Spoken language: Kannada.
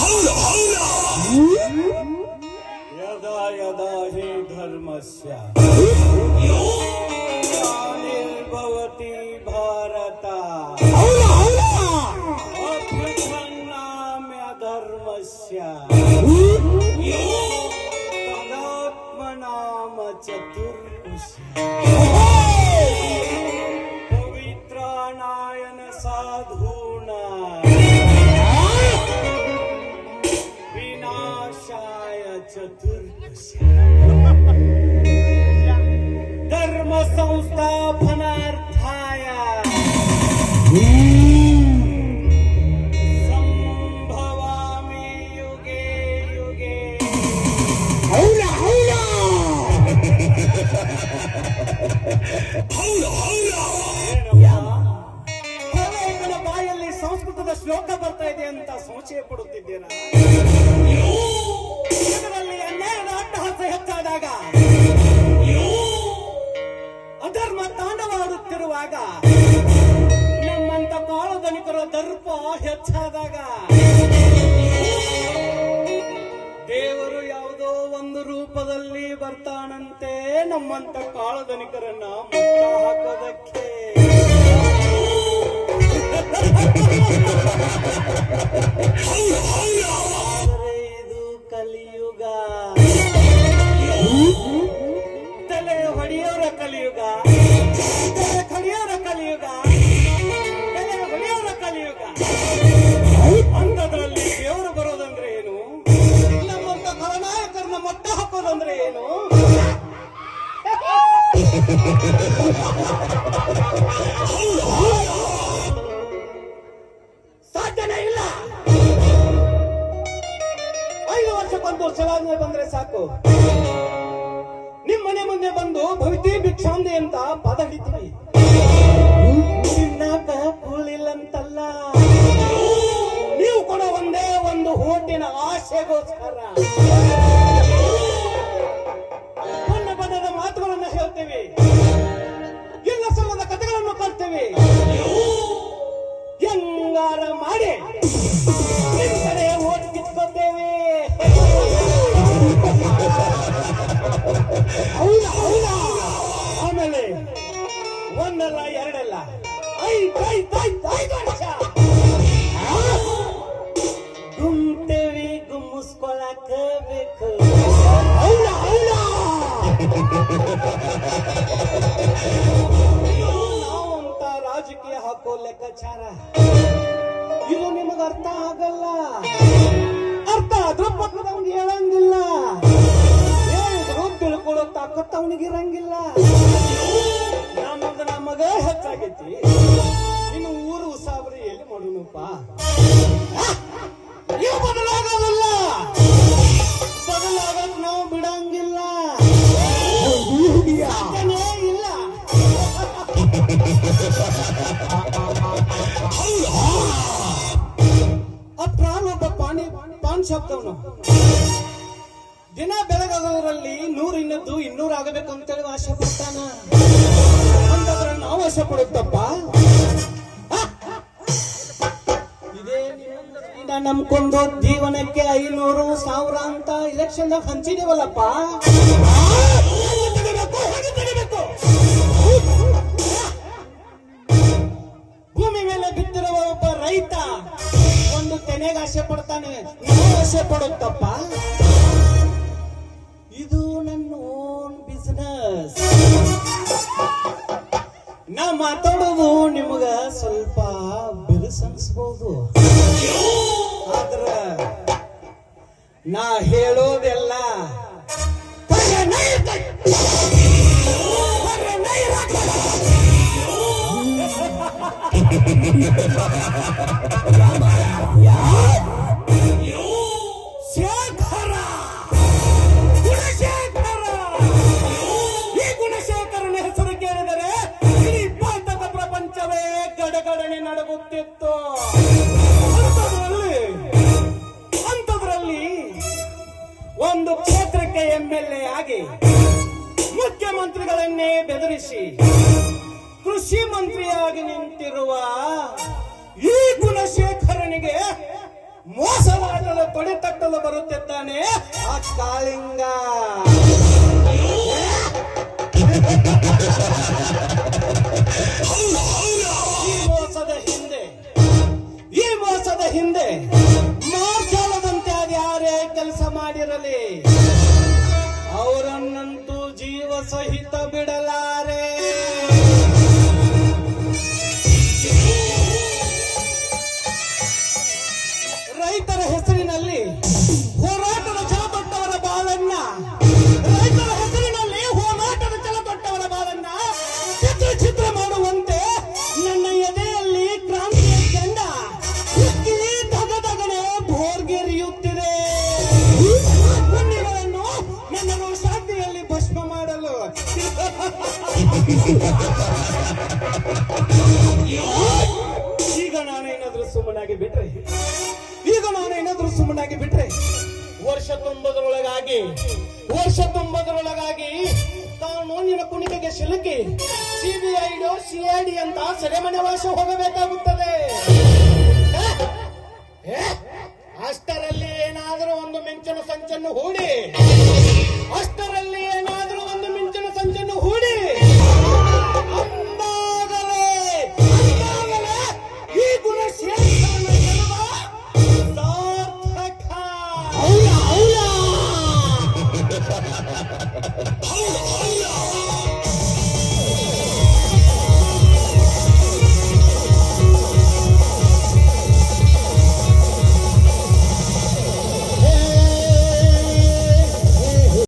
hold on, यदा यदा हि धर्मस्य निर्भवति भारत अभ्युत्पन्नाम्यधर्मस्य तदात्मनाम चतु धर्म संस्थापनार्थाय ಬಾಯಲ್ಲಿ ಶ್ಲೋಕ ಬರ್ತಾ ಇದೆ ಅಂತ ಸಂಶಯ ಪಡುತ್ತಿದ್ದೇನೆ ಇದರಲ್ಲಿ ಅನ್ಯಾಯದ ಅಟ್ಟಹಾಸ ಹೆಚ್ಚಾದಾಗ, ಅಧರ್ಮ ತಾಂಡವಾಡುತ್ತಿರುವಾಗ, ನಮ್ಮಂತ ಕಾಳಧನಿಕರ ದರ್ಪ ಹೆಚ್ಚಾದಾಗ, ದೇವರು ಯಾವುದೋ ಒಂದು ರೂಪದಲ್ಲಿ ಬರ್ತಾನಂತೆ ನಮ್ಮಂತ ಕಾಳಧನಿಕರನ್ನ ಕಲಿಯುಗ. ತಲೆ ಕಡಿಯೋರ ಕಲಿಯುಗ ಹೊಡೆಯೋರ ಕಲಿಯುಗ. ಅಂಥದ್ರಲ್ಲಿ ದೇವರು ಬರೋದಂದ್ರೆ ಏನು? ನಮ್ಮಂತ ಖಳನಾಯಕರನ್ನ ಮಟ್ಟ ಹಾಕೋದಂದ್ರೆ ಏನು? ಸಾಧ್ಯನೇ ಇಲ್ಲ. ಐದು ವರ್ಷಕ್ಕೊಂದು ವರ್ಷವಾದ್ಮೇಲೆ ಬಂದ್ರೆ ಸಾಕು. ಮನೆ ಮುಂದೆ ಬಂದು ಭವಿತಿ ಭಿಕ್ಷಾಂದೆ ಅಂತ ಪದ ಹಿಡಿತೀವಿ. ತಿನ್ನಾಕ ಕೂಳಿಲ್ಲಂತಲ್ಲ. ನೀವು ಕೊಡೋ ಒಂದೇ ಒಂದು ಹೋಟಿನ ಆಶೆಗೋಸ್ಕರ ಒಂದಲ್ಲ ಎರಡಲ್ಲ. ವರ್ಷ. ಗುಮ್ತೇವಿ ಗುಮ್ಮಿಸ್ಕೊಳಕ ಬೇಕು ಅಂತ ರಾಜಕೀಯ ಹಾಕೋ ಲೆಕ್ಕಾಚಾರ. ಇದು ನಿಮಗ ಅರ್ಥ ಆಗಲ್ಲ. ಅರ್ಥ ಆದ್ರೂ ಪಕ್ಕದವ್ನಿಗೆ ಹೇಳಂಗಿಲ್ಲ. ಹೇಳಿದ್ರು ತಿಳ್ಕೊಳ್ಳೋ ತಾಕತ್ತ ಅವನಿಗೆ ನಮಗ ಹೆಚ್ಚಾಗೈತಿ ಇನ್ನು ಊರು ಉಸಾಬರಿ ಎಲ್ಲಿ ಮಾಡೋಣಪ್ಪ? ನೀವು ಬದಲಾಗೋದಲ್ಲ. ಬದಲಾಗಕ್ ನಾವು ಬಿಡಂಗಿಲ್ಲ. ಇಲ್ಲ. ಅಪ್ರಾನ್ ಒಬ್ಬ ಪಾಣಿ, ಪಾನ್ ಶಾಪ್ದವನು. ದಿನ ಬೆಳಗಾದವರಲ್ಲಿ ನೂರು ಇನ್ನದ್ದು ಇನ್ನೂರು ಆಗಬೇಕು ಅಂತೇಳಿ ಆಶೆ ಪಡ್ತಾನ. ನಾವು ಆಶೆ ಪಡುತ್ತಪ್ಪ ನಮ್ಕೊಂದು ಜೀವನಕ್ಕೆ ಐನೂರು ಸಾವಿರ ಅಂತ ಇಲೆಕ್ಷನ್ ಹಂಚಿದೀವಲ್ಲಪ್ಪ? ಭೂಮಿ ಮೇಲೆ ಬಿದ್ದಿರುವ ಒಬ್ಬ ರೈತ ಒಂದು ತೆನೆಗೆ ಆಸೆ ಪಡ್ತಾನೆ. ಆಸೆ ಪಡುತ್ತಪ್ಪ? ಇದು ನನ್ನ ಓನ್ ಬಿಸಿನೆಸ್ ನಾ ಮಾತಾಡೋದು ನಿಮಗ ಸ್ವಲ್ಪ ಬಿರುಸನ್ಸ್ಬಹುದು ಆದ್ರ ನಾ ಹೇಳೋದೆಲ್ಲ ಶೇಖರ ಗಡಗಡನೆ ಅಂತದ್ರಲ್ಲಿ ಅಂಥದ್ರಲ್ಲಿ ಒಂದು ಕ್ಷೇತ್ರಕ್ಕೆ ಎಂ ಎಲ್ ಎ ಆಗಿ ಮುಖ್ಯಮಂತ್ರಿಗಳನ್ನೇ ಬೆದರಿಸಿ ಕೃಷಿ ಮಂತ್ರಿಯಾಗಿ ನಿಂತಿರುವ ಈ ಗುಣಶೇಖರನಿಗೆ ಮೋಸವಾದದ ತೊಡೆ ತಟ್ಟಲು ಬರುತ್ತಿದ್ದಾನೆ ಆ ಕಾಳಿಂಗ. ಅವರನ್ನಂತೂ ಜೀವ ಸಹಿತ ಬಿಡಲಾರೆ. ಈಗ ನಾನೇನಾದ್ರೂ ಸುಮ್ಮನಾಗಿ ಬಿಟ್ರೆ? ಈಗ ನಾನೇನಾದ್ರೂ ಸುಮ್ಮನಾಗಿ ಬಿಟ್ರೆ? ವರ್ಷ ತುಂಬದರೊಳಗಾಗಿ ವರ್ಷ ತುಂಬದರೊಳಗಾಗಿ ತಾನು ನಿನ್ನ ಕುಣಿಕೆಗೆ ಸಿಲುಕಿ ಸಿಬಿಐ ಸಿಐಡಿ ಅಂತ ಸೆರೆಮನೆ ವಾಸ ಹೋಗಬೇಕಾಗುತ್ತದೆ? ಅಷ್ಟರಲ್ಲಿ ಏನಾದರೂ ಒಂದು ಮಿಂಚನ ಸಂಚನ್ನು ಹೂಡಿ.